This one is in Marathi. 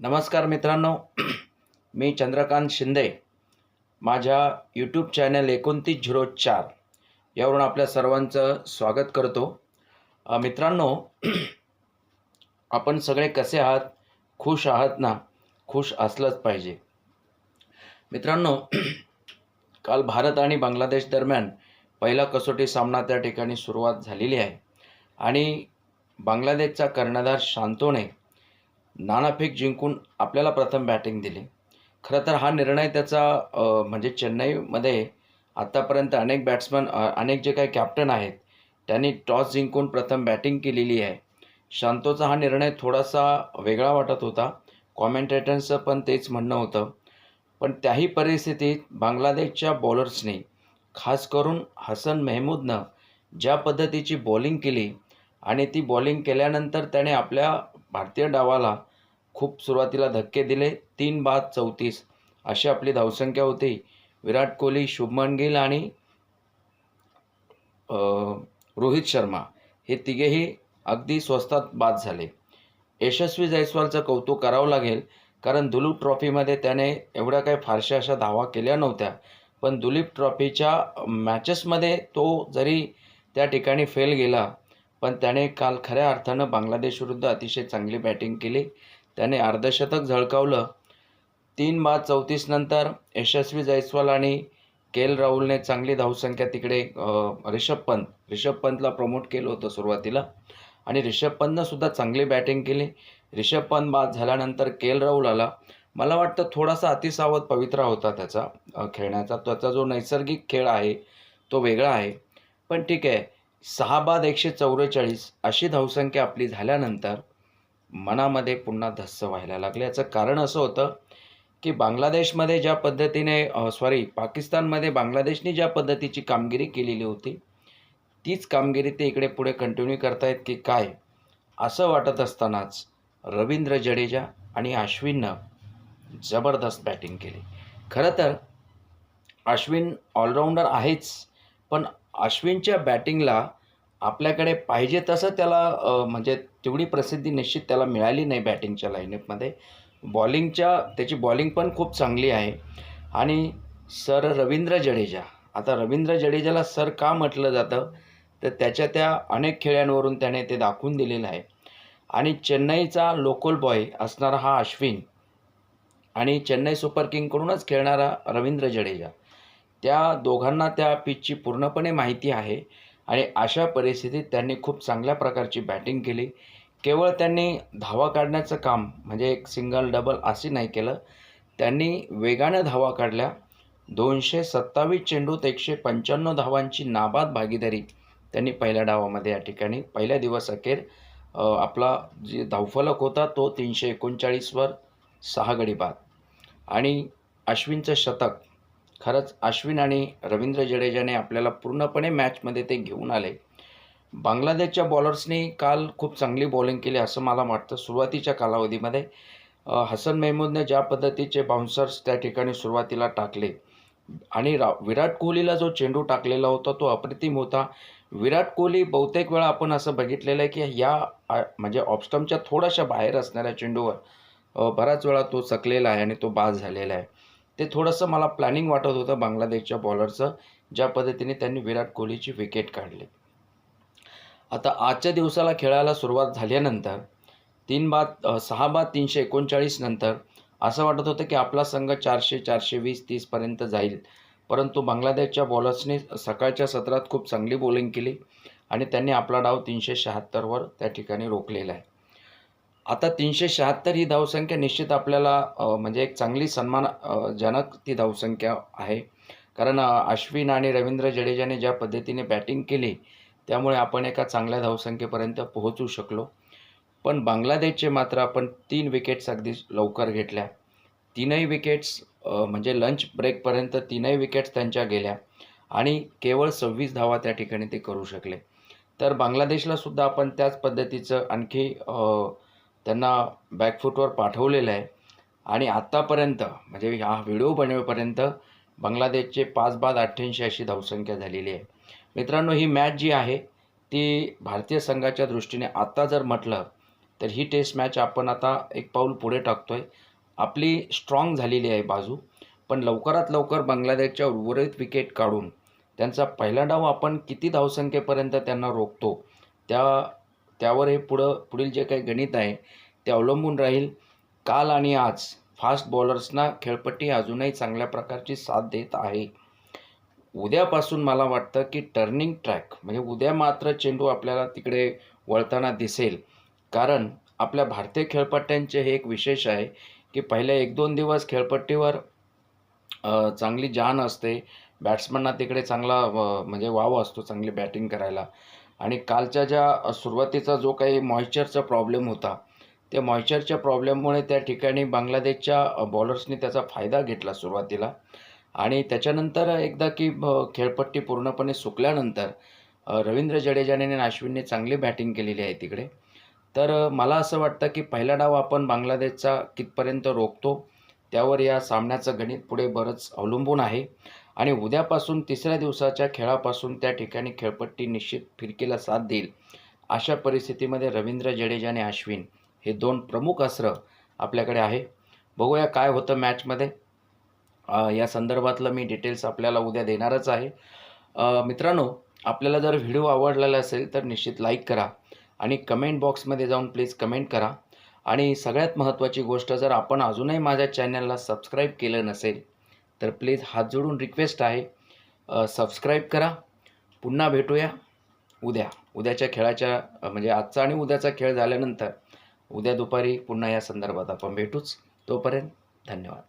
नमस्कार मित्रांनो. मी चंद्रकांत शिंदे. माझ्या यूट्यूब चॅनल एकोणतीस झिरो चार यावरून आपल्या सर्वांचं स्वागत करतो. मित्रांनो आपण सगळे कसे आहात? खुश आहात ना? खुश असलंच पाहिजे. मित्रांनो काल भारत आणि बांगलादेश दरम्यान पहिला कसोटी सामना त्या ठिकाणी सुरुवात झालेली आहे. आणि बांगलादेशचा कर्णधार शांतोने नाणाफेक जिंकून आपल्याला प्रथम बॅटिंग दिली. खरं तर हा निर्णय त्याचा म्हणजे चेन्नईमध्ये आत्तापर्यंत अनेक बॅट्समन अनेक जे काही कॅप्टन आहेत त्यांनी टॉस जिंकून प्रथम बॅटिंग केलेली आहे. शांतोचा हा निर्णय थोडासा वेगळा वाटत होता. कॉमेंटेटर्सचं पण तेच म्हणणं होतं. पण त्याही परिस्थितीत बांगलादेशच्या बॉलर्सनी खास करून हसन मेहमूदनं ज्या पद्धतीची बॉलिंग केली आणि ती बॉलिंग केल्यानंतर त्याने आपल्या भारतीय डावाला खूप सुरुवातीला धक्के दिले तीन बाद चौतीस. अशी आपली धावसंख्या होती. विराट कोहली शुभमन गिल आणि रोहित शर्मा हे तिघेही अगदी स्वस्तात बाद झाले. यशस्वी जयस्वालचं कौतुक करावं लागेल कारण दुलीप ट्रॉफीमध्ये त्याने एवढ्या काही फारशा अशा धावा केल्या नव्हत्या. पण दुलीप ट्रॉफीच्या मॅचेसमध्ये तो जरी त्या ठिकाणी फेल गेला पण त्याने काल खऱ्या अर्थानं बांगलादेशविरुद्ध अतिशय चांगली बॅटिंग केली. त्याने अर्धशतक झळकावलं. तीन बाद चौतीस नंतर यशस्वी जयस्वाल आणि के एल राहुलने चांगली धावसंख्या तिकडे रिषभ पंत रिषभ पंतला प्रमोट केलं होतं सुरुवातीला. आणि रिषभ पंतनं सुद्धा चांगली बॅटिंग केली. रिषभ पंत बाद झाल्यानंतर के एल राहुल आला. मला वाटतं थोडासा अतिसावध पवित्रा होता त्याचा खेळण्याचा. त्याचा जो नैसर्गिक खेळ आहे तो वेगळा आहे. पण ठीक आहे सहा बाद एकशे चौवेचाळीस अशी धावसंख्या आपली झाल्यानंतर मनामध्ये पुन्हा धस्स व्हायला लागले. याचं कारण असं होतं की बांगलादेशमध्ये ज्या पद्धतीने सॉरी पाकिस्तानमध्ये बांगलादेशने ज्या पद्धतीची कामगिरी केलेली होती तीच कामगिरी ते इकडे पुढे कंटिन्यू करतायत की काय? असं वाटत असतानाच रवींद्र जडेजा आणि अश्विननं जबरदस्त बॅटिंग केली. खरं तर अश्विन ऑलराऊंडर आहेच पण अश्विनच्या बॅटिंगला आपल्याकडे पाहिजे तसं त्याला म्हणजे तेवढी प्रसिद्धी निश्चित त्याला मिळाली नाही बॅटिंगच्या लाईनअपमध्ये बॉलिंगच्या त्याची बॉलिंग पण खूप चांगली आहे. आणि सर रवींद्र जडेजा आता रवींद्र जडेजाला सर का म्हटलं जातं? तर त्याच्या त्या अनेक खेळांवरून त्याने ते दाखवून दिलेलं आहे. आणि चेन्नईचा लोकल बॉय असणारा हा अश्विन आणि चेन्नई सुपर किंगकडूनच खेळणारा रवींद्र जडेजा. त्या दोघांना त्या पिचची पूर्णपणे माहिती आहे. आणि अशा परिस्थितीत त्यांनी खूप चांगल्या प्रकारची बॅटिंग केली. केवळ त्यांनी धावा काढण्याचं काम म्हणजे एक सिंगल डबल असे नाही केलं. त्यांनी वेगानं धावा काढल्या. दोनशे सत्तावीस चेंडूत एकशे पंच्याण्णव धावांची नाबाद भागीदारी त्यांनी पहिल्या डावामध्ये या ठिकाणी पहिल्या दिवस अखेर आपला जे धावफलक होता तो तीनशे एकोणचाळीसवर सहा गडी बाद. आणि अश्विनचं शतक खरंच अश्विन आणि रवींद्र जडेजाने आपल्याला पूर्णपणे मॅचमध्ये ते घेऊन आले. बांगलादेशच्या बॉलर्सनी काल खूप चांगली बॉलिंग केली असं मला वाटतं. सुरुवातीच्या कालावधीमध्ये हसन मेहमूदने ज्या पद्धतीचे बाउन्सर्स त्या ठिकाणी सुरुवातीला टाकले आणि रा विराट कोहलीला जो चेंडू टाकलेला होता तो अप्रतिम होता. विराट कोहली बहुतेक वेळा आपण असं बघितलेलं आहे की या म्हणजे ऑप्स्टमच्या थोड्याशा बाहेर असणाऱ्या चेंडूवर बराच वेळा तो चकलेला आहे आणि तो बाद झालेला आहे. ते थोडंसं मला प्लॅनिंग वाटत होतं बांगलादेशच्या बॉलरचं ज्या पद्धतीने त्यांनी विराट कोहलीची विकेट काढली. आता आजच्या दिवसाला खेळायला सुरुवात झाल्यानंतर तीन बाद सहा बाद तीनशे एकोणचाळीस नंतर असं वाटत होतं की आपला संघ चारशे चारशे वीस तीसपर्यंत जाईल. परंतु बांगलादेशच्या बॉलर्सने सकाळच्या सत्रात खूप चांगली बॉलिंग केली आणि त्यांनी आपला डाव तीनशे शहात्तरवर त्या ठिकाणी रोखलेला आहे. आता तीनशे शहात्तर ही धावसंख्या निश्चित आपल्याला म्हणजे एक चांगली सन्मानजनक ती धावसंख्या आहे. कारण अश्विन आणि रवींद्र जडेजाने ज्या पद्धतीने बॅटिंग केली त्यामुळे आपण एका चांगल्या धावसंख्येपर्यंत पोहोचू शकलो. पण बांगलादेशचे मात्र आपण तीन विकेट्स अगदी लवकर घेतल्या. तीनही विकेट्स म्हणजे लंच ब्रेकपर्यंत तीनही विकेट्स त्यांच्या गेल्या आणि केवळ सव्वीस धावा त्या ठिकाणी ते करू शकले. तर बांगलादेशला सुद्धा आपण त्याच पद्धतीचं आणखी त्यांना बॅकफूटवर पाठवलेलं आहे. आणि आत्तापर्यंत म्हणजे हा व्हिडिओ बनवेपर्यंत बांगलादेशचे पाच बाद अठ्ठ्याऐंशी अशी धावसंख्या झालेली आहे. मित्रांनो ही मॅच जी आहे ती भारतीय संघाच्या दृष्टीने आत्ता जर म्हटलं तर ही टेस्ट मॅच आपण आता एक पाऊल पुढे टाकतो आहे आपली स्ट्रॉंग झालेली आहे बाजू. पण लवकरात लवकर बांगलादेशच्या उर्वरित विकेट काढून त्यांचा पहिला डाव आपण किती धावसंख्येपर्यंत त्यांना रोखतो त्या त्यावर हे पुढं पुढील जे काही गणित आहे ते अवलंबून राहील. काल आणि आज फास्ट बॉलर्सना खेळपट्टी अजूनही चांगल्या प्रकारची साथ देत आहे. उद्यापासून मला वाटतं की टर्निंग ट्रॅक म्हणजे उद्या मात्र चेंडू आपल्याला तिकडे वळताना दिसेल. कारण आपल्या भारतीय खेळपट्ट्यांचे हे एक विशेष आहे की पहिले एक दोन दिवस खेळपट्टीवर चांगली जान असते. बॅट्समनना तिकडे चांगला म्हणजे वाव असतो चांगली बॅटिंग करायला. आणि कालच्या ज्या सुरुवातीचा जो काही मॉइश्चरचा प्रॉब्लेम होता त्या मॉइश्चरच्या प्रॉब्लेममुळे त्या ठिकाणी बांगलादेशच्या बॉलर्सनी त्याचा फायदा घेतला सुरुवातीला. आणि त्याच्यानंतर एकदा की ब- खेळपट्टी पूर्णपणे सुकल्यानंतर रवींद्र जडेजाने आणि अश्विनने चांगली बॅटिंग केलेली आहे तिकडे. तर मला असं वाटतं की पहिला डाव आपण बांगलादेशचा कितपर्यंत रोखतो त्यावर या सामन्याचं गणित पुढे बरंच अवलंबून आहे. आणि उद्यापासून तिसऱ्या दिवसाच्या खेळापासून त्या ठिकाणी खेळपट्टी निश्चित फिरकीला साथ देईल. अशा परिस्थितीमध्ये रवींद्र जडेजा आणि अश्विन हे दोन प्रमुख अस्त्र आपल्याकडे आहे. बघूया काय होतं मॅचमध्ये या संदर्भातलं मी डिटेल्स आपल्याला उद्या देणारच आहे. मित्रांनो आपल्याला जर व्हिडिओ आवडलेला असेल तर निश्चित लाईक करा आणि कमेंट बॉक्समध्ये जाऊन प्लीज कमेंट करा. आणि सगळ्यात महत्त्वाची गोष्ट जर आपण अजूनही माझ्या चॅनलला सबस्क्राईब केलं नसेल तर प्लीज हात जोडून रिक्वेस्ट आहे. सबस्क्राईब करा. पुन्हा भेटूया. उद्या. उद्याच्या खेळाच्या म्हणजे आजचा आणि उद्याचा खेळ झाल्यानंतर उद्या दुपारी पुन्हा या संदर्भात आपण भेटूच. तोपर्यंत धन्यवाद.